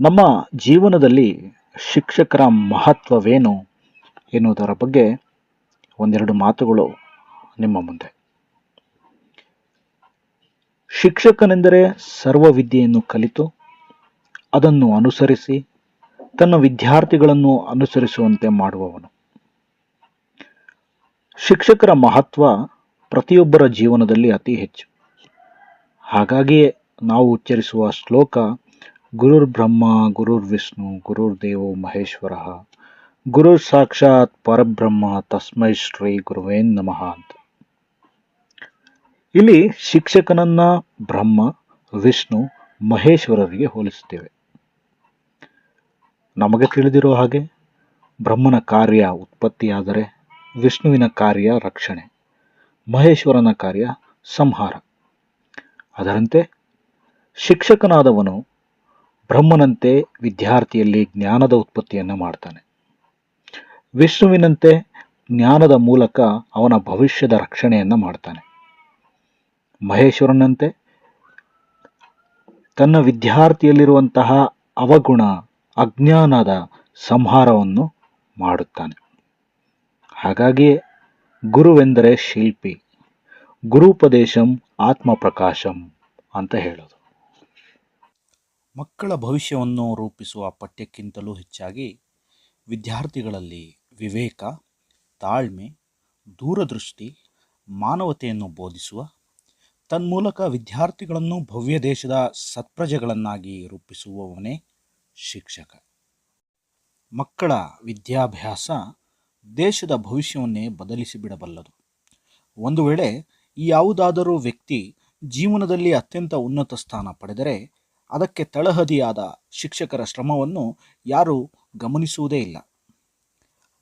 ನಮ್ಮ ಜೀವನದಲ್ಲಿ ಶಿಕ್ಷಕರ ಮಹತ್ವವೇನು ಎನ್ನುವುದರ ಬಗ್ಗೆ ಒಂದೆರಡು ಮಾತುಗಳು ನಿಮ್ಮ ಮುಂದೆ. ಶಿಕ್ಷಕನೆಂದರೆ ಸರ್ವ ವಿದ್ಯೆಯನ್ನು ಕಲಿತು ಅದನ್ನು ಅನುಸರಿಸಿ ತನ್ನ ವಿದ್ಯಾರ್ಥಿಗಳನ್ನು ಅನುಸರಿಸುವಂತೆ ಮಾಡುವವನು. ಶಿಕ್ಷಕರ ಮಹತ್ವ ಪ್ರತಿಯೊಬ್ಬರ ಜೀವನದಲ್ಲಿ ಅತಿ ಹೆಚ್ಚು. ಹಾಗಾಗಿಯೇ ನಾವು ಉಚ್ಚರಿಸುವ ಶ್ಲೋಕ, ಗುರುರ್ ಬ್ರಹ್ಮ, ಗುರುರ್ ವಿಷ್ಣು, ಗುರುರ್ ದೇವೋ ಮಹೇಶ್ವರ, ಗುರುರ್ ಸಾಕ್ಷಾತ್ ಪರಬ್ರಹ್ಮ, ತಸ್ಮೈ ಶ್ರೀ ಗುರುವೇನ್ ನಮಃ ಅಂತ. ಇಲ್ಲಿ ಶಿಕ್ಷಕನನ್ನ ಬ್ರಹ್ಮ, ವಿಷ್ಣು, ಮಹೇಶ್ವರರಿಗೆ ಹೋಲಿಸುತ್ತೇವೆ. ನಮಗೆ ತಿಳಿದಿರೋ ಹಾಗೆ ಬ್ರಹ್ಮನ ಕಾರ್ಯ ಉತ್ಪತ್ತಿಯಾದರೆ ವಿಷ್ಣುವಿನ ಕಾರ್ಯ ರಕ್ಷಣೆ, ಮಹೇಶ್ವರನ ಕಾರ್ಯ ಸಂಹಾರ. ಅದರಂತೆ ಶಿಕ್ಷಕನಾದವನು ಬ್ರಹ್ಮನಂತೆ ವಿದ್ಯಾರ್ಥಿಯಲ್ಲಿ ಜ್ಞಾನದ ಉತ್ಪತ್ತಿಯನ್ನು ಮಾಡ್ತಾನೆ. ವಿಷ್ಣುವಿನಂತೆ ಜ್ಞಾನದ ಮೂಲಕ ಅವನ ಭವಿಷ್ಯದ ರಕ್ಷಣೆಯನ್ನು ಮಾಡ್ತಾನೆ. ಮಹೇಶ್ವರನಂತೆ ತನ್ನ ವಿದ್ಯಾರ್ಥಿಯಲ್ಲಿರುವಂತಹ ಅವಗುಣ, ಅಜ್ಞಾನದ ಸಂಹಾರವನ್ನು ಮಾಡುತ್ತಾನೆ. ಹಾಗಾಗಿಯೇ ಗುರುವೆಂದರೆ ಶಿಲ್ಪಿ, ಗುರುಪದೇಶಂ ಆತ್ಮಪ್ರಕಾಶಂ ಅಂತ ಹೇಳೋದು. ಮಕ್ಕಳ ಭವಿಷ್ಯವನ್ನು ರೂಪಿಸುವ ಪಠ್ಯಕ್ಕಿಂತಲೂ ಹೆಚ್ಚಾಗಿ ವಿದ್ಯಾರ್ಥಿಗಳಲ್ಲಿ ವಿವೇಕ, ತಾಳ್ಮೆ, ದೂರದೃಷ್ಟಿ, ಮಾನವತೆಯನ್ನು ಬೋಧಿಸುವ ತನ್ಮೂಲಕ ವಿದ್ಯಾರ್ಥಿಗಳನ್ನು ಭವ್ಯ ದೇಶದ ಸತ್ಪ್ರಜೆಗಳನ್ನಾಗಿ ರೂಪಿಸುವವನೇ ಶಿಕ್ಷಕ. ಮಕ್ಕಳ ವಿದ್ಯಾಭ್ಯಾಸ ದೇಶದ ಭವಿಷ್ಯವನ್ನೇ ಬದಲಿಸಿಬಿಡಬಲ್ಲದು. ಒಂದು ವೇಳೆ ಯಾವುದಾದರೂ ವ್ಯಕ್ತಿ ಜೀವನದಲ್ಲಿ ಅತ್ಯಂತ ಉನ್ನತ ಸ್ಥಾನ ಪಡೆದರೆ ಅದಕ್ಕೆ ತಳಹದಿಯಾದ ಶಿಕ್ಷಕರ ಶ್ರಮವನ್ನು ಯಾರೂ ಗಮನಿಸುವುದೇ ಇಲ್ಲ.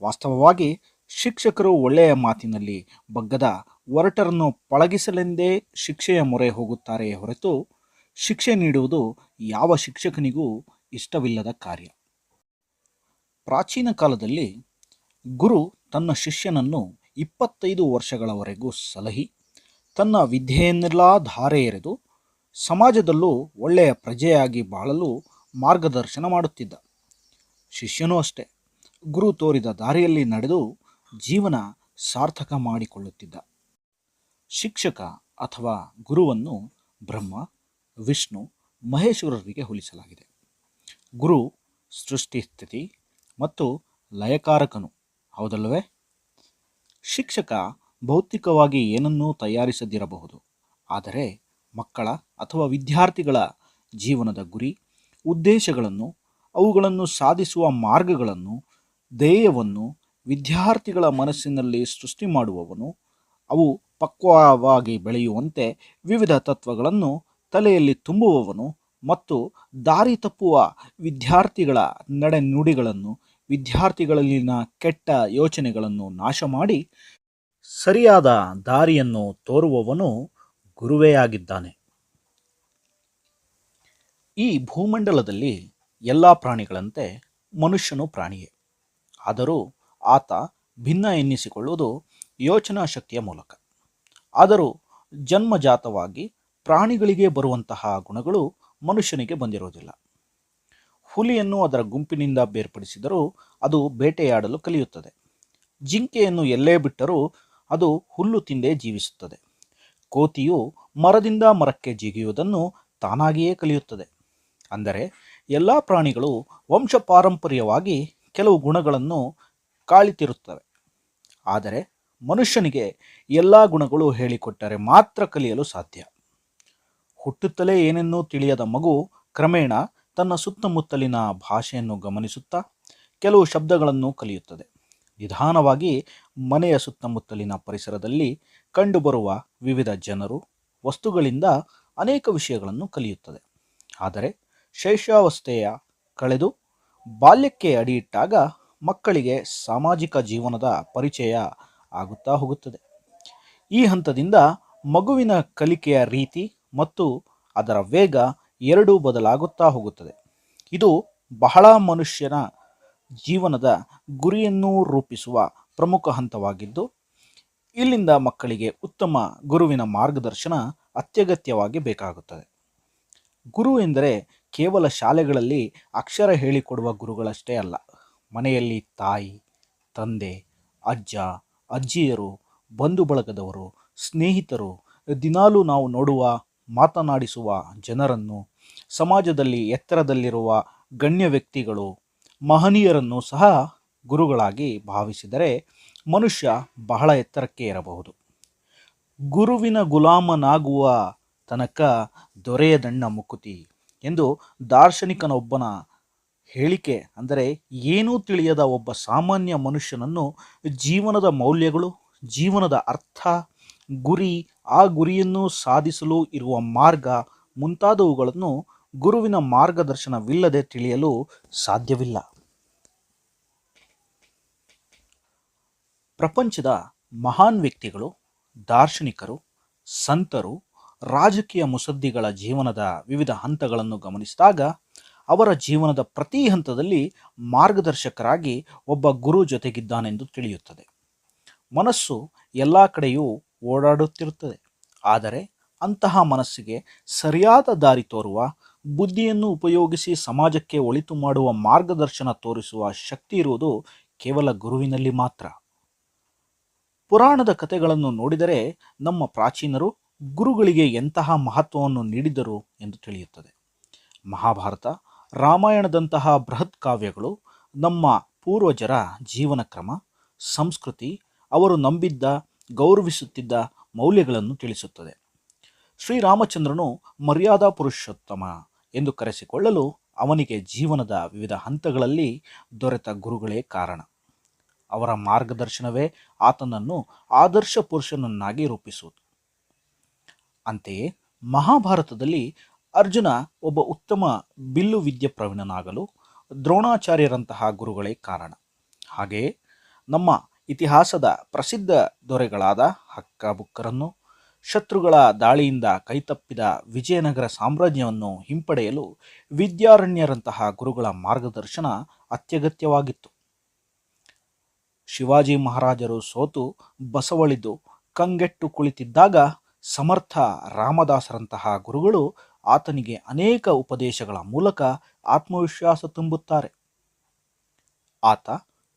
ವಾಸ್ತವವಾಗಿ ಶಿಕ್ಷಕರು ಒಳ್ಳೆಯ ಮಾತಿನಲ್ಲಿ ಬಗ್ಗದ ಒರಟರನ್ನು ಪಳಗಿಸಲೆಂದೇ ಶಿಕ್ಷೆಯ ಮೊರೆ ಹೋಗುತ್ತಾರೆಯೇ ಹೊರತು ಶಿಕ್ಷೆ ನೀಡುವುದು ಯಾವ ಶಿಕ್ಷಕನಿಗೂ ಇಷ್ಟವಿಲ್ಲದ ಕಾರ್ಯ. ಪ್ರಾಚೀನ ಕಾಲದಲ್ಲಿ ಗುರು ತನ್ನ ಶಿಷ್ಯನನ್ನು ಇಪ್ಪತ್ತೈದು ವರ್ಷಗಳವರೆಗೂ ಸಲಹಿ, ತನ್ನ ವಿದ್ಯೆಯನ್ನೆಲ್ಲ ಧಾರೆ ಎರೆದು ಸಮಾಜದಲ್ಲೂ ಒಳ್ಳೆಯ ಪ್ರಜೆಯಾಗಿ ಬಾಳಲು ಮಾರ್ಗದರ್ಶನ ಮಾಡುತ್ತಿದ್ದ. ಶಿಷ್ಯನೂ ಅಷ್ಟೇ, ಗುರು ತೋರಿದ ದಾರಿಯಲ್ಲಿ ನಡೆದು ಜೀವನ ಸಾರ್ಥಕ ಮಾಡಿಕೊಳ್ಳುತ್ತಿದ್ದ. ಶಿಕ್ಷಕ ಅಥವಾ ಗುರುವನ್ನು ಬ್ರಹ್ಮ, ವಿಷ್ಣು, ಮಹೇಶ್ವರರಿಗೆ ಹೋಲಿಸಲಾಗಿದೆ. ಗುರು ಸೃಷ್ಟಿ ಸ್ಥಿತಿ ಮತ್ತು ಲಯಕಾರಕನು, ಹೌದಲ್ಲವೇ? ಶಿಕ್ಷಕ ಭೌತಿಕವಾಗಿ ಏನನ್ನೂ ತಯಾರಿಸದಿರಬಹುದು, ಆದರೆ ಮಕ್ಕಳ ಅಥವಾ ವಿದ್ಯಾರ್ಥಿಗಳ ಜೀವನದ ಗುರಿ, ಉದ್ದೇಶಗಳನ್ನು, ಅವುಗಳನ್ನು ಸಾಧಿಸುವ ಮಾರ್ಗಗಳನ್ನು, ಧ್ಯೇಯವನ್ನು ವಿದ್ಯಾರ್ಥಿಗಳ ಮನಸ್ಸಿನಲ್ಲಿ ಸೃಷ್ಟಿ ಮಾಡುವವನು, ಅವು ಪಕ್ವವಾಗಿ ಬೆಳೆಯುವಂತೆ ವಿವಿಧ ತತ್ವಗಳನ್ನು ತಲೆಯಲ್ಲಿ ತುಂಬುವವನು ಮತ್ತು ದಾರಿ ತಪ್ಪುವ ವಿದ್ಯಾರ್ಥಿಗಳ ನಡೆನುಡಿಗಳನ್ನು, ವಿದ್ಯಾರ್ಥಿಗಳಲ್ಲಿನ ಕೆಟ್ಟ ಯೋಚನೆಗಳನ್ನು ನಾಶ ಮಾಡಿ ಸರಿಯಾದ ದಾರಿಯನ್ನು ತೋರುವವನು ಗುರುವೇ ಆಗಿದ್ದಾನೆ. ಈ ಭೂಮಂಡಲದಲ್ಲಿ ಎಲ್ಲ ಪ್ರಾಣಿಗಳಂತೆ ಮನುಷ್ಯನು ಪ್ರಾಣಿಯೇ. ಆದರೂ ಆತ ಭಿನ್ನ ಎನ್ನಿಸಿಕೊಳ್ಳುವುದು ಯೋಚನಾ ಶಕ್ತಿಯ ಮೂಲಕ. ಆದರೂ ಜನ್ಮಜಾತವಾಗಿ ಪ್ರಾಣಿಗಳಿಗೆ ಬರುವಂತಹ ಗುಣಗಳು ಮನುಷ್ಯನಿಗೆ ಬಂದಿರುವುದಿಲ್ಲ. ಹುಲಿಯನ್ನು ಅದರ ಗುಂಪಿನಿಂದ ಬೇರ್ಪಡಿಸಿದರೂ ಅದು ಬೇಟೆಯಾಡಲು ಕಲಿಯುತ್ತದೆ. ಜಿಂಕೆಯನ್ನು ಎಲ್ಲೇ ಬಿಟ್ಟರೂ ಅದು ಹುಲ್ಲು ತಿಂದೇ ಜೀವಿಸುತ್ತದೆ. ಕೋತಿಯು ಮರದಿಂದ ಮರಕ್ಕೆ ಜಿಗಿಯುವುದನ್ನು ತಾನಾಗಿಯೇ ಕಲಿಯುತ್ತದೆ. ಅಂದರೆ ಎಲ್ಲ ಪ್ರಾಣಿಗಳು ವಂಶಪಾರಂಪರ್ಯವಾಗಿ ಕೆಲವು ಗುಣಗಳನ್ನು ಕಾಳಿತಿರುತ್ತವೆ. ಆದರೆ ಮನುಷ್ಯನಿಗೆ ಎಲ್ಲ ಗುಣಗಳು ಹೇಳಿಕೊಟ್ಟರೆ ಮಾತ್ರ ಕಲಿಯಲು ಸಾಧ್ಯ. ಹುಟ್ಟುತ್ತಲೇ ಏನನ್ನೂ ತಿಳಿಯದ ಮಗು ಕ್ರಮೇಣ ತನ್ನ ಸುತ್ತಮುತ್ತಲಿನ ಭಾಷೆಯನ್ನು ಗಮನಿಸುತ್ತಾ ಕೆಲವು ಶಬ್ದಗಳನ್ನು ಕಲಿಯುತ್ತದೆ. ನಿಧಾನವಾಗಿ ಮನೆಯ ಸುತ್ತಮುತ್ತಲಿನ ಪರಿಸರದಲ್ಲಿ ಕಂಡುಬರುವ ವಿವಿಧ ಜನರು, ವಸ್ತುಗಳಿಂದ ಅನೇಕ ವಿಷಯಗಳನ್ನು ಕಲಿಯುತ್ತದೆ. ಆದರೆ ಶೈಶಾವಸ್ಥೆಯ ಕಳೆದು ಬಾಲ್ಯಕ್ಕೆ ಅಡಿಯಿಟ್ಟಾಗ ಮಕ್ಕಳಿಗೆ ಸಾಮಾಜಿಕ ಜೀವನದ ಪರಿಚಯ ಆಗುತ್ತಾ ಹೋಗುತ್ತದೆ. ಈ ಹಂತದಿಂದ ಮಗುವಿನ ಕಲಿಕೆಯ ರೀತಿ ಮತ್ತು ಅದರ ವೇಗ ಎರಡೂ ಬದಲಾಗುತ್ತಾ ಹೋಗುತ್ತದೆ. ಇದು ಬಹಳ ಮನುಷ್ಯನ ಜೀವನದ ಗುರಿಯನ್ನು ರೂಪಿಸುವ ಪ್ರಮುಖ ಹಂತವಾಗಿದ್ದು, ಇಲ್ಲಿಂದ ಮಕ್ಕಳಿಗೆ ಉತ್ತಮ ಗುರುವಿನ ಮಾರ್ಗದರ್ಶನ ಅತ್ಯಗತ್ಯವಾಗಿ ಬೇಕಾಗುತ್ತದೆ. ಗುರು ಎಂದರೆ ಕೇವಲ ಶಾಲೆಗಳಲ್ಲಿ ಅಕ್ಷರ ಹೇಳಿಕೊಡುವ ಗುರುಗಳಷ್ಟೇ ಅಲ್ಲ. ಮನೆಯಲ್ಲಿ ತಾಯಿ, ತಂದೆ, ಅಜ್ಜ ಅಜ್ಜಿಯರು, ಬಂಧು ಬಳಗದವರು, ಸ್ನೇಹಿತರು, ದಿನಾಲೂ ನಾವು ನೋಡುವ, ಮಾತನಾಡಿಸುವ ಜನರನ್ನು, ಸಮಾಜದಲ್ಲಿ ಎತ್ತರದಲ್ಲಿರುವ ಗಣ್ಯ ವ್ಯಕ್ತಿಗಳು, ಮಹನೀಯರನ್ನು ಸಹ ಗುರುಗಳಾಗಿ ಭಾವಿಸಿದರೆ ಮನುಷ್ಯ ಬಹಳ ಎತ್ತರಕ್ಕೆ ಇರಬಹುದು ಗುರುವಿನ ಗುಲಾಮನಾಗುವ ತನಕ ದೊರೆಯದಣ್ಣ ಮುಕುತಿ ಎಂದು ದಾರ್ಶನಿಕನೊಬ್ಬನ ಹೇಳಿಕೆ ಅಂದರೆ ಏನೂ ತಿಳಿಯದ ಒಬ್ಬ ಸಾಮಾನ್ಯ ಮನುಷ್ಯನನ್ನು ಜೀವನದ ಮೌಲ್ಯಗಳು, ಜೀವನದ ಅರ್ಥ, ಗುರಿ, ಆ ಗುರಿಯನ್ನು ಸಾಧಿಸಲು ಇರುವ ಮಾರ್ಗ ಮುಂತಾದವುಗಳನ್ನು ಗುರುವಿನ ಮಾರ್ಗದರ್ಶನವಿಲ್ಲದೆ ತಿಳಿಯಲು ಸಾಧ್ಯವಿಲ್ಲ. ಪ್ರಪಂಚದ ಮಹಾನ್ ವ್ಯಕ್ತಿಗಳು, ದಾರ್ಶನಿಕರು, ಸಂತರು, ರಾಜಕೀಯ ಮುಸದ್ದಿಗಳ ಜೀವನದ ವಿವಿಧ ಹಂತಗಳನ್ನು ಗಮನಿಸಿದಾಗ ಅವರ ಜೀವನದ ಪ್ರತಿ ಹಂತದಲ್ಲಿ ಮಾರ್ಗದರ್ಶಕರಾಗಿ ಒಬ್ಬ ಗುರು ಜೊತೆಗಿದ್ದಾನೆಂದು ತಿಳಿಯುತ್ತದೆ. ಮನಸ್ಸು ಎಲ್ಲ ಕಡೆಯೂ ಓಡಾಡುತ್ತಿರುತ್ತದೆ. ಆದರೆ ಅಂತಹ ಮನಸ್ಸಿಗೆ ಸರಿಯಾದ ದಾರಿ ತೋರುವ, ಬುದ್ಧಿಯನ್ನು ಉಪಯೋಗಿಸಿ ಸಮಾಜಕ್ಕೆ ಒಳಿತು ಮಾಡುವ ಮಾರ್ಗದರ್ಶನ ತೋರಿಸುವ ಶಕ್ತಿ ಇರುವುದು ಕೇವಲ ಗುರುವಿನಲ್ಲಿ ಮಾತ್ರ. ಪುರಾಣದ ಕಥೆಗಳನ್ನು ನೋಡಿದರೆ ನಮ್ಮ ಪ್ರಾಚೀನರು ಗುರುಗಳಿಗೆ ಎಂತಹ ಮಹತ್ವವನ್ನು ನೀಡಿದರು ಎಂದು ತಿಳಿಯುತ್ತದೆ. ಮಹಾಭಾರತ ರಾಮಾಯಣದಂತಹ ಬೃಹತ್ ಕಾವ್ಯಗಳು ನಮ್ಮ ಪೂರ್ವಜರ ಜೀವನ ಕ್ರಮ, ಸಂಸ್ಕೃತಿ, ಅವರು ನಂಬಿದ್ದ, ಗೌರವಿಸುತ್ತಿದ್ದ ಮೌಲ್ಯಗಳನ್ನು ತಿಳಿಸುತ್ತದೆ. ಶ್ರೀರಾಮಚಂದ್ರನು ಮರ್ಯಾದಾ ಪುರುಷೋತ್ತಮ ಎಂದು ಕರೆಸಿಕೊಳ್ಳಲು ಅವನಿಗೆ ಜೀವನದ ವಿವಿಧ ಹಂತಗಳಲ್ಲಿ ದೊರೆತ ಗುರುಗಳೇ ಕಾರಣ. ಅವರ ಮಾರ್ಗದರ್ಶನವೇ ಆತನನ್ನು ಆದರ್ಶ ಪುರುಷನನ್ನಾಗಿ ರೂಪಿಸುವುದು. ಅಂತೆಯೇ ಮಹಾಭಾರತದಲ್ಲಿ ಅರ್ಜುನ ಒಬ್ಬ ಉತ್ತಮ ಬಿಲ್ಲು ವಿದ್ಯೆ ಪ್ರವೀಣನಾಗಲು ದ್ರೋಣಾಚಾರ್ಯರಂತಹ ಗುರುಗಳೇ ಕಾರಣ. ಹಾಗೆಯೇ ನಮ್ಮ ಇತಿಹಾಸದ ಪ್ರಸಿದ್ಧ ದೊರೆಗಳಾದ ಹಕ್ಕಬುಕ್ಕರನ್ನು, ಶತ್ರುಗಳ ದಾಳಿಯಿಂದ ಕೈತಪ್ಪಿದ ವಿಜಯನಗರ ಸಾಮ್ರಾಜ್ಯವನ್ನು ಹಿಂಪಡೆಯಲು ವಿದ್ಯಾರಣ್ಯರಂತಹ ಗುರುಗಳ ಮಾರ್ಗದರ್ಶನ ಅತ್ಯಗತ್ಯವಾಗಿತ್ತು. ಶಿವಾಜಿ ಮಹಾರಾಜರು ಸೋತು ಬಸವಳಿದು ಕಂಗೆಟ್ಟು ಕುಳಿತಿದ್ದಾಗ ಸಮರ್ಥ ರಾಮದಾಸರಂತಹ ಗುರುಗಳು ಆತನಿಗೆ ಅನೇಕ ಉಪದೇಶಗಳ ಮೂಲಕ ಆತ್ಮವಿಶ್ವಾಸ ತುಂಬುತ್ತಾರೆ. ಆತ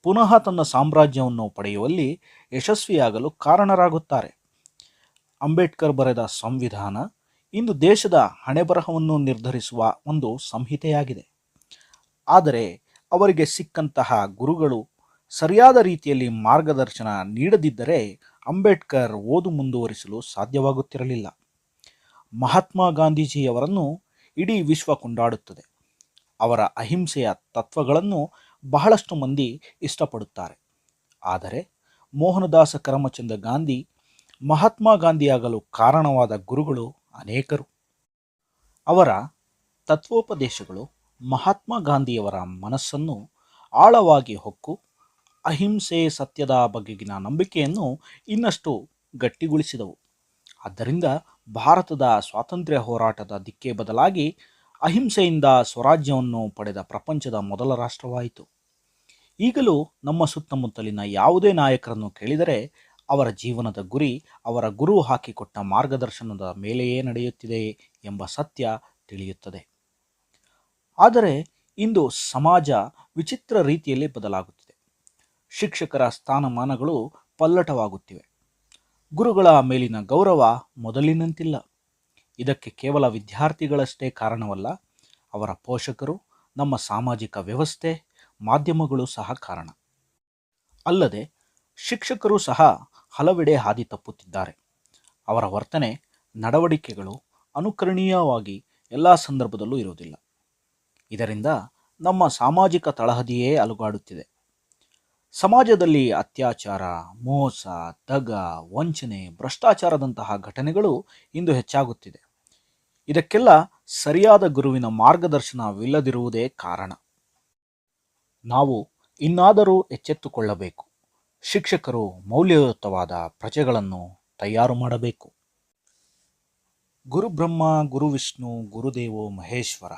ಪುನಃ ತನ್ನ ಸಾಮ್ರಾಜ್ಯವನ್ನು ಪಡೆಯುವಲ್ಲಿ ಯಶಸ್ವಿಯಾಗಲು ಕಾರಣರಾಗುತ್ತಾರೆ. ಅಂಬೇಡ್ಕರ್ ಬರೆದ ಸಂವಿಧಾನ ಇಂದು ದೇಶದ ಹಣೆಬರಹವನ್ನು ನಿರ್ಧರಿಸುವ ಒಂದು ಸಂಹಿತೆಯಾಗಿದೆ. ಆದರೆ ಅವರಿಗೆ ಸಿಕ್ಕಂತಹ ಗುರುಗಳು ಸರಿಯಾದ ರೀತಿಯಲ್ಲಿ ಮಾರ್ಗದರ್ಶನ ನೀಡದಿದ್ದರೆ ಅಂಬೇಡ್ಕರ್ ಓದು ಮುಂದುವರಿಸಲು ಸಾಧ್ಯವಾಗುತ್ತಿರಲಿಲ್ಲ. ಮಹಾತ್ಮ ಗಾಂಧೀಜಿಯವರನ್ನು ಇಡೀ ವಿಶ್ವ ಕೊಂಡಾಡುತ್ತದೆ. ಅವರ ಅಹಿಂಸೆಯ ತತ್ವಗಳನ್ನು ಬಹಳಷ್ಟು ಮಂದಿ ಇಷ್ಟಪಡುತ್ತಾರೆ. ಆದರೆ ಮೋಹನದಾಸ ಕರಮಚಂದ ಗಾಂಧಿ ಮಹಾತ್ಮ ಗಾಂಧಿಯಾಗಲು ಕಾರಣವಾದ ಗುರುಗಳು ಅನೇಕರು. ಅವರ ತತ್ವೋಪದೇಶಗಳು ಮಹಾತ್ಮ ಗಾಂಧಿಯವರ ಮನಸ್ಸನ್ನು ಆಳವಾಗಿ ಹೊಕ್ಕು, ಅಹಿಂಸೆ ಸತ್ಯದ ಬಗೆಗಿನ ನಂಬಿಕೆಯನ್ನು ಇನ್ನಷ್ಟು ಗಟ್ಟಿಗೊಳಿಸಿದವು. ಆದ್ದರಿಂದ ಭಾರತದ ಸ್ವಾತಂತ್ರ್ಯ ಹೋರಾಟದ ದಿಕ್ಕೆ ಬದಲಾಗಿ ಅಹಿಂಸೆಯಿಂದ ಸ್ವರಾಜ್ಯವನ್ನು ಪಡೆದ ಪ್ರಪಂಚದ ಮೊದಲ ರಾಷ್ಟ್ರವಾಯಿತು. ಈಗಲೂ ನಮ್ಮ ಸುತ್ತಮುತ್ತಲಿನ ಯಾವುದೇ ನಾಯಕರನ್ನು ಕೇಳಿದರೆ ಅವರ ಜೀವನದ ಗುರಿ ಅವರ ಗುರು ಹಾಕಿಕೊಟ್ಟ ಮಾರ್ಗದರ್ಶನದ ಮೇಲೆಯೇ ನಡೆಯುತ್ತಿದೆ ಎಂಬ ಸತ್ಯ ತಿಳಿಯುತ್ತದೆ. ಆದರೆ ಇಂದು ಸಮಾಜ ವಿಚಿತ್ರ ರೀತಿಯಲ್ಲಿ ಬದಲಾಗುತ್ತಿದೆ. ಶಿಕ್ಷಕರ ಸ್ಥಾನಮಾನಗಳು ಪಲ್ಲಟವಾಗುತ್ತಿವೆ. ಗುರುಗಳ ಮೇಲಿನ ಗೌರವ ಮೊದಲಿನಂತಿಲ್ಲ. ಇದಕ್ಕೆ ಕೇವಲ ವಿದ್ಯಾರ್ಥಿಗಳಷ್ಟೇ ಕಾರಣವಲ್ಲ, ಅವರ ಪೋಷಕರು, ನಮ್ಮ ಸಾಮಾಜಿಕ ವ್ಯವಸ್ಥೆ, ಮಾಧ್ಯಮಗಳು ಸಹ ಕಾರಣ. ಅಲ್ಲದೆ, ಶಿಕ್ಷಕರು ಸಹ ಹಲವೆಡೆ ಹಾದಿ ತಪ್ಪುತ್ತಿದ್ದಾರೆ. ಅವರ ವರ್ತನೆ ನಡವಳಿಕೆಗಳು ಅನುಕರಣೀಯವಾಗಿ ಎಲ್ಲ ಸಂದರ್ಭದಲ್ಲೂ ಇರುವುದಿಲ್ಲ. ಇದರಿಂದ ನಮ್ಮ ಸಾಮಾಜಿಕ ತಳಹದಿಯೇ ಅಲುಗಾಡುತ್ತಿದೆ. ಸಮಾಜದಲ್ಲಿ ಅತ್ಯಾಚಾರ, ಮೋಸ ದಗ ವಂಚನೆ, ಭ್ರಷ್ಟಾಚಾರದಂತಹ ಘಟನೆಗಳು ಇಂದು ಹೆಚ್ಚಾಗುತ್ತಿದೆ. ಇದಕ್ಕೆಲ್ಲ ಸರಿಯಾದ ಗುರುವಿನ ಮಾರ್ಗದರ್ಶನವಿಲ್ಲದಿರುವುದೇ ಕಾರಣ. ನಾವು ಇನ್ನಾದರೂ ಎಚ್ಚೆತ್ತುಕೊಳ್ಳಬೇಕು. ಶಿಕ್ಷಕರು ಮೌಲ್ಯಯುತವಾದ ಪ್ರಜೆಗಳನ್ನು ತಯಾರು ಮಾಡಬೇಕು. ಗುರುಬ್ರಹ್ಮ ಗುರುವಿಷ್ಣು ಗುರುದೇವೋ ಮಹೇಶ್ವರ.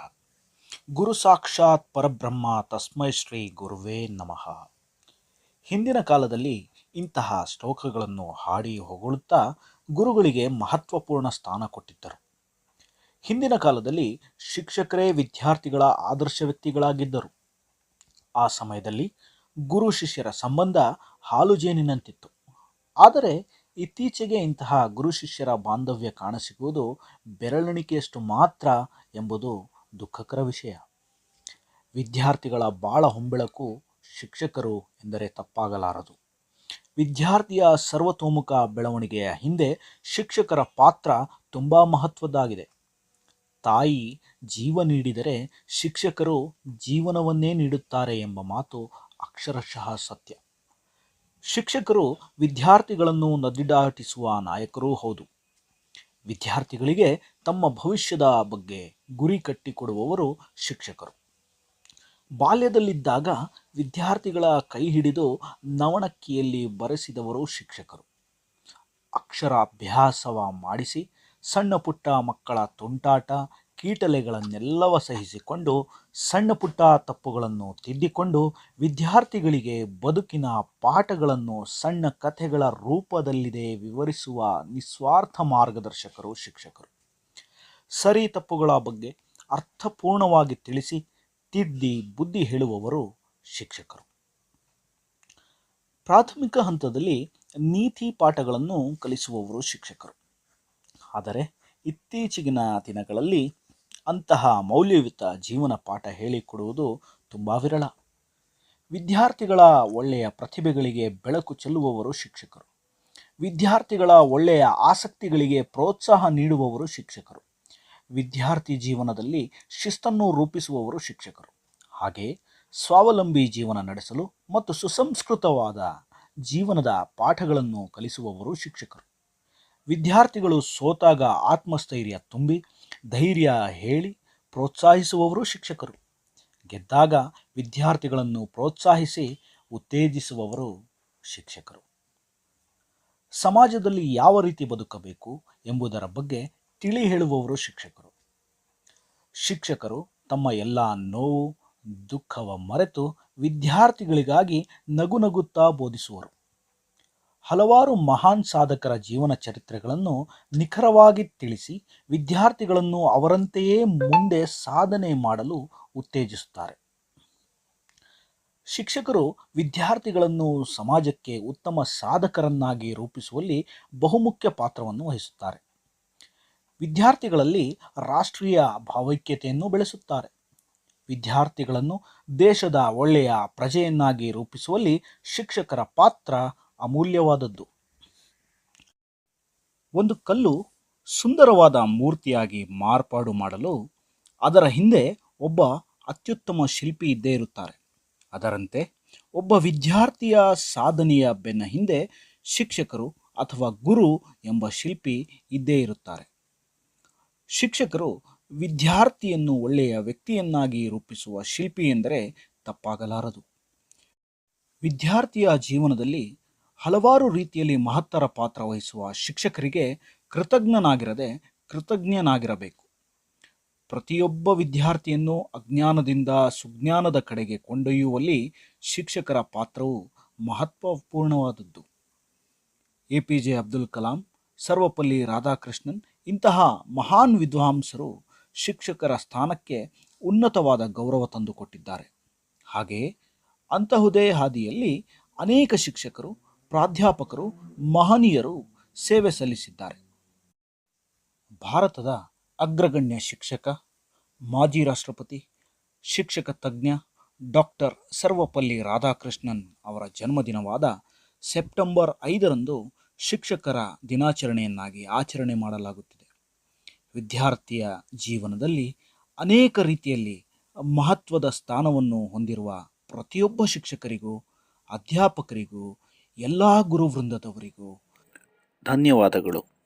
ಗುರು ಸಾಕ್ಷಾತ್ ಪರಬ್ರಹ್ಮ, ತಸ್ಮೈ ಶ್ರೀ ಗುರುವೇ ನಮಃ. ಹಿಂದಿನ ಕಾಲದಲ್ಲಿ ಇಂತಹ ಶ್ಲೋಕಗಳನ್ನು ಹಾಡಿ ಹೊಗಳುತ್ತಾ ಗುರುಗಳಿಗೆ ಮಹತ್ವಪೂರ್ಣ ಸ್ಥಾನ ಕೊಟ್ಟಿದ್ದರು. ಹಿಂದಿನ ಕಾಲದಲ್ಲಿ ಶಿಕ್ಷಕರೇ ವಿದ್ಯಾರ್ಥಿಗಳ ಆದರ್ಶ ವ್ಯಕ್ತಿಗಳಾಗಿದ್ದರು. ಆ ಸಮಯದಲ್ಲಿ ಗುರು ಶಿಷ್ಯರ ಸಂಬಂಧ ಹಾಲು ಜೇನಿನಂತಿತ್ತು. ಆದರೆ ಇತ್ತೀಚೆಗೆ ಇಂತಹ ಗುರು ಶಿಷ್ಯರ ಬಾಂಧವ್ಯ ಕಾಣಸಿಗುವುದು ಬೆರಳೆಣಿಕೆಯಷ್ಟು ಮಾತ್ರ ಎಂಬುದು ದುಃಖಕರ ವಿಷಯ. ವಿದ್ಯಾರ್ಥಿಗಳ ಬಾಳ ಹೊಂಬೆಳಕು ಶಿಕ್ಷಕರು ಎಂದರೆ ತಪ್ಪಾಗಲಾರದು. ವಿದ್ಯಾರ್ಥಿಯ ಸರ್ವತೋಮುಖ ಬೆಳವಣಿಗೆಯ ಹಿಂದೆ ಶಿಕ್ಷಕರ ಪಾತ್ರ ತುಂಬ ಮಹತ್ವದ್ದಾಗಿದೆ. ತಾಯಿ ಜೀವ ನೀಡಿದರೆ ಶಿಕ್ಷಕರು ಜೀವನವನ್ನೇ ನೀಡುತ್ತಾರೆ ಎಂಬ ಮಾತು ಅಕ್ಷರಶಃ ಸತ್ಯ. ಶಿಕ್ಷಕರು ವಿದ್ಯಾರ್ಥಿಗಳನ್ನು ನದಿಡಾಟಿಸುವ ನಾಯಕರೂ ಹೌದು. ವಿದ್ಯಾರ್ಥಿಗಳಿಗೆ ತಮ್ಮ ಭವಿಷ್ಯದ ಬಗ್ಗೆ ಗುರಿ ಕಟ್ಟಿಕೊಡುವವರು ಶಿಕ್ಷಕರು. ಬಾಲ್ಯದಲ್ಲಿದ್ದಾಗ ವಿದ್ಯಾರ್ಥಿಗಳ ಕೈ ಹಿಡಿದು ನವಣಕ್ಕಿಯಲ್ಲಿ ಬರೆಸಿದವರು ಶಿಕ್ಷಕರು. ಅಕ್ಷರಾಭ್ಯಾಸವ ಮಾಡಿಸಿ, ಸಣ್ಣ ಪುಟ್ಟ ಮಕ್ಕಳ ತುಂಟಾಟ, ಕೀಟಲೆಗಳನ್ನೆಲ್ಲವ ಸಹಿಸಿಕೊಂಡು ಸಣ್ಣ ಪುಟ್ಟ ತಪ್ಪುಗಳನ್ನು ತಿದ್ದಿಕೊಂಡು ವಿದ್ಯಾರ್ಥಿಗಳಿಗೆ ಬದುಕಿನ ಪಾಠಗಳನ್ನು ಸಣ್ಣ ಕಥೆಗಳ ರೂಪದಲ್ಲಿದೆ ವಿವರಿಸುವ ನಿಸ್ವಾರ್ಥ ಮಾರ್ಗದರ್ಶಕರು ಶಿಕ್ಷಕರು. ಸರಿ ತಪ್ಪುಗಳ ಬಗ್ಗೆ ಅರ್ಥಪೂರ್ಣವಾಗಿ ತಿಳಿಸಿ ತಿದ್ದಿ ಬುದ್ಧಿ ಹೇಳುವವರು ಶಿಕ್ಷಕರು. ಪ್ರಾಥಮಿಕ ಹಂತದಲ್ಲಿ ನೀತಿ ಪಾಠಗಳನ್ನು ಕಲಿಸುವವರು ಶಿಕ್ಷಕರು. ಆದರೆ ಇತ್ತೀಚೆಗಿನ ದಿನಗಳಲ್ಲಿ ಅಂತಹ ಮೌಲ್ಯಯುತ ಜೀವನ ಪಾಠ ಹೇಳಿಕೊಡುವುದು ತುಂಬ ವಿರಳ. ವಿದ್ಯಾರ್ಥಿಗಳ ಒಳ್ಳೆಯ ಪ್ರತಿಭೆಗಳಿಗೆ ಬೆಳಕು ಚೆಲ್ಲುವವರು ಶಿಕ್ಷಕರು. ವಿದ್ಯಾರ್ಥಿಗಳ ಒಳ್ಳೆಯ ಆಸಕ್ತಿಗಳಿಗೆ ಪ್ರೋತ್ಸಾಹ ನೀಡುವವರು ಶಿಕ್ಷಕರು. ವಿದ್ಯಾರ್ಥಿ ಜೀವನದಲ್ಲಿ ಶಿಸ್ತನ್ನು ರೂಪಿಸುವವರು ಶಿಕ್ಷಕರು. ಹಾಗೆ ಸ್ವಾವಲಂಬಿ ಜೀವನ ನಡೆಸಲು ಮತ್ತು ಸುಸಂಸ್ಕೃತವಾದ ಜೀವನದ ಪಾಠಗಳನ್ನು ಕಲಿಸುವವರು ಶಿಕ್ಷಕರು. ವಿದ್ಯಾರ್ಥಿಗಳು ಸೋತಾಗ ಆತ್ಮಸ್ಥೈರ್ಯ ತುಂಬಿ ಧೈರ್ಯ ಹೇಳಿ ಪ್ರೋತ್ಸಾಹಿಸುವವರು ಶಿಕ್ಷಕರು. ಗೆದ್ದಾಗ ವಿದ್ಯಾರ್ಥಿಗಳನ್ನು ಪ್ರೋತ್ಸಾಹಿಸಿ ಉತ್ತೇಜಿಸುವವರು ಶಿಕ್ಷಕರು. ಸಮಾಜದಲ್ಲಿ ಯಾವ ರೀತಿ ಬದುಕಬೇಕು ಎಂಬುದರ ಬಗ್ಗೆ ತಿಳಿ ಹೇಳುವವರು ಶಿಕ್ಷಕರು. ಶಿಕ್ಷಕರು ತಮ್ಮ ಎಲ್ಲ ನೋವು, ದುಃಖವ ಮರೆತು ವಿದ್ಯಾರ್ಥಿಗಳಿಗಾಗಿ ನಗು ನಗುತ್ತಾ ಬೋಧಿಸುವರು. ಹಲವಾರು ಮಹಾನ್ ಸಾಧಕರ ಜೀವನ ಚರಿತ್ರೆಗಳನ್ನು ನಿಖರವಾಗಿ ತಿಳಿಸಿ ವಿದ್ಯಾರ್ಥಿಗಳನ್ನು ಅವರಂತೆಯೇ ಮುಂದೆ ಸಾಧನೆ ಮಾಡಲು ಉತ್ತೇಜಿಸುತ್ತಾರೆ. ಶಿಕ್ಷಕರು ವಿದ್ಯಾರ್ಥಿಗಳನ್ನು ಸಮಾಜಕ್ಕೆ ಉತ್ತಮ ಸಾಧಕರನ್ನಾಗಿ ರೂಪಿಸುವಲ್ಲಿ ಬಹುಮುಖ್ಯ ಪಾತ್ರವನ್ನು ವಹಿಸುತ್ತಾರೆ. ವಿದ್ಯಾರ್ಥಿಗಳಲ್ಲಿ ರಾಷ್ಟ್ರೀಯ ಭಾವೈಕ್ಯತೆಯನ್ನು ಬೆಳೆಸುತ್ತಾರೆ. ವಿದ್ಯಾರ್ಥಿಗಳನ್ನು ದೇಶದ ಒಳ್ಳೆಯ ಪ್ರಜೆಯನ್ನಾಗಿ ರೂಪಿಸುವಲ್ಲಿ ಶಿಕ್ಷಕರ ಪಾತ್ರ ಅಮೂಲ್ಯವಾದದ್ದು. ಒಂದು ಕಲ್ಲು ಸುಂದರವಾದ ಮೂರ್ತಿಯಾಗಿ ಮಾರ್ಪಾಡು ಮಾಡಲು ಅದರ ಹಿಂದೆ ಒಬ್ಬ ಅತ್ಯುತ್ತಮ ಶಿಲ್ಪಿ ಇದ್ದೇ ಇರುತ್ತಾರೆ. ಅದರಂತೆ ಒಬ್ಬ ವಿದ್ಯಾರ್ಥಿಯ ಸಾಧನೆಯ ಬೆನ್ನ ಹಿಂದೆ ಶಿಕ್ಷಕರು ಅಥವಾ ಗುರು ಎಂಬ ಶಿಲ್ಪಿ ಇದ್ದೇ ಇರುತ್ತಾರೆ. ಶಿಕ್ಷಕರು ವಿದ್ಯಾರ್ಥಿಯನ್ನು ಒಳ್ಳೆಯ ವ್ಯಕ್ತಿಯನ್ನಾಗಿ ರೂಪಿಸುವ ಶಿಲ್ಪಿ ಎಂದರೆ ತಪ್ಪಾಗಲಾರದು. ವಿದ್ಯಾರ್ಥಿಯ ಜೀವನದಲ್ಲಿ ಹಲವಾರು ರೀತಿಯಲ್ಲಿ ಮಹತ್ತರ ಪಾತ್ರ ವಹಿಸುವ ಶಿಕ್ಷಕರಿಗೆ ಕೃತಜ್ಞನಾಗಿರದೆ ಕೃತಜ್ಞನಾಗಿರಬೇಕು. ಪ್ರತಿಯೊಬ್ಬ ವಿದ್ಯಾರ್ಥಿಯನ್ನು ಅಜ್ಞಾನದಿಂದ ಸುಜ್ಞಾನದ ಕಡೆಗೆ ಕೊಂಡೊಯ್ಯುವಲ್ಲಿ ಶಿಕ್ಷಕರ ಪಾತ್ರವು ಮಹತ್ವಪೂರ್ಣವಾದದ್ದು. A P J Abdul Kalam, Sarvepalli Radhakrishnan ಇಂತಹ ಮಹಾನ್ ವಿದ್ವಾಂಸರು ಶಿಕ್ಷಕರ ಸ್ಥಾನಕ್ಕೆ ಉನ್ನತವಾದ ಗೌರವ ತಂದುಕೊಟ್ಟಿದ್ದಾರೆ. ಹಾಗೆಯೇ ಅಂತಹುದೇ ಹಾದಿಯಲ್ಲಿ ಅನೇಕ ಶಿಕ್ಷಕರು, ಪ್ರಾಧ್ಯಾಪಕರು, ಮಹನೀಯರು ಸೇವೆ ಸಲ್ಲಿಸಿದ್ದಾರೆ. ಭಾರತದ ಅಗ್ರಗಣ್ಯ ಶಿಕ್ಷಕ, ಮಾಜಿ ರಾಷ್ಟ್ರಪತಿ, ಶಿಕ್ಷಕ ತಜ್ಞ ಡಾಕ್ಟರ್ ಸರ್ವಪಲ್ಲಿ ರಾಧಾಕೃಷ್ಣನ್ ಅವರ ಜನ್ಮದಿನವಾದ ಸೆಪ್ಟೆಂಬರ್ ಐದರಂದು ಶಿಕ್ಷಕರ ದಿನಾಚರಣೆಯನ್ನಾಗಿ ಆಚರಣೆ ಮಾಡಲಾಗುತ್ತಿದೆ. ವಿದ್ಯಾರ್ಥಿಯ ಜೀವನದಲ್ಲಿ ಅನೇಕ ರೀತಿಯಲ್ಲಿ ಮಹತ್ವದ ಸ್ಥಾನವನ್ನು ಹೊಂದಿರುವ ಪ್ರತಿಯೊಬ್ಬ ಶಿಕ್ಷಕರಿಗೂ, ಅಧ್ಯಾಪಕರಿಗೂ, ಎಲ್ಲ ಗುರುವೃಂದದವರಿಗೂ ಧನ್ಯವಾದಗಳು.